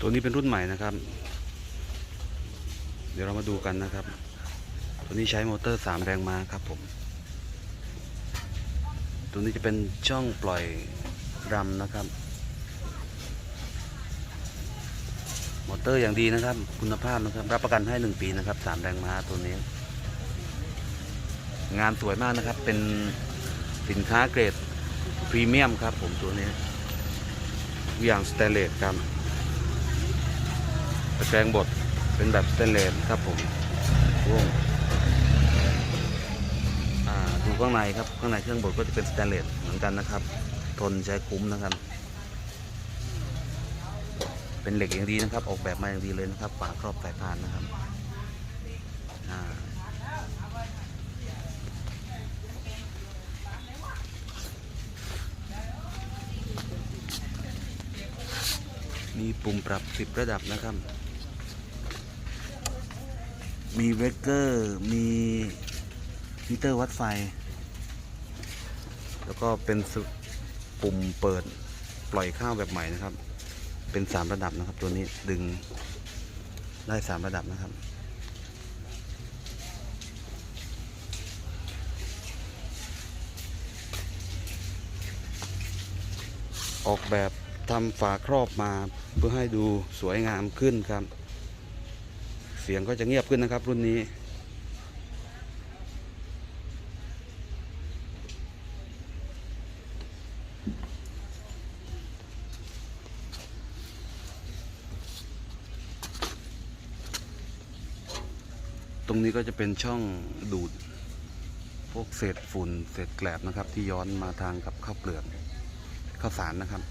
ตัวนี้เป็นรุ่นใหม่นะครับ เดี๋ยวเรามาดูกันนะครับ ตัวนี้ใช้มอเตอร์สามแรงม้าครับผม ตัวนี้จะเป็นช่องปล่อยรำนะครับ มอเตอร์อย่างดีนะครับ คุณภาพนะครับ รับประกันให้หนึ่งปีนะครับสามแรงม้าตัวนี้ งานสวยมากนะครับ เป็นสินค้าเกรดพรีเมียมครับผมตัวนี้อย่างสเตเลสครับ แกรงบดเป็นแบบสเตนเลสครับผมวงดูข้างในครับ ข้างในเครื่องบดก็จะเป็นสเตนเลสเหมือนกันนะครับ ทนใช้คุ้มนะครับ เป็นเหล็กอย่างดีนะครับ ออกแบบมาอย่างดีเลยนะครับฝาครอบสายพานนะครับมีปุ่มปรับ 10 ระดับนะครับ มีเวกเกอร์ มีมิเตอร์วัดไฟ แล้วก็เป็นปุ่มเปิดปล่อยข้าวแบบใหม่นะครับ เป็นสามระดับนะครับ ตัวนี้ดึงได้สามระดับนะครับ ออกแบบทำฝาครอบมาเพื่อให้ดูสวยงามขึ้นครับ สียงก็จะเงียบขึ้นนะครับ รุ่นนี้ ตรงนี้ก็จะเป็นช่องดูด พวกเศษฝุ่นเศษแกลบนะครับ ที่ย้อนมาทางกับข้าวเปลือกข้าวสารนะครับ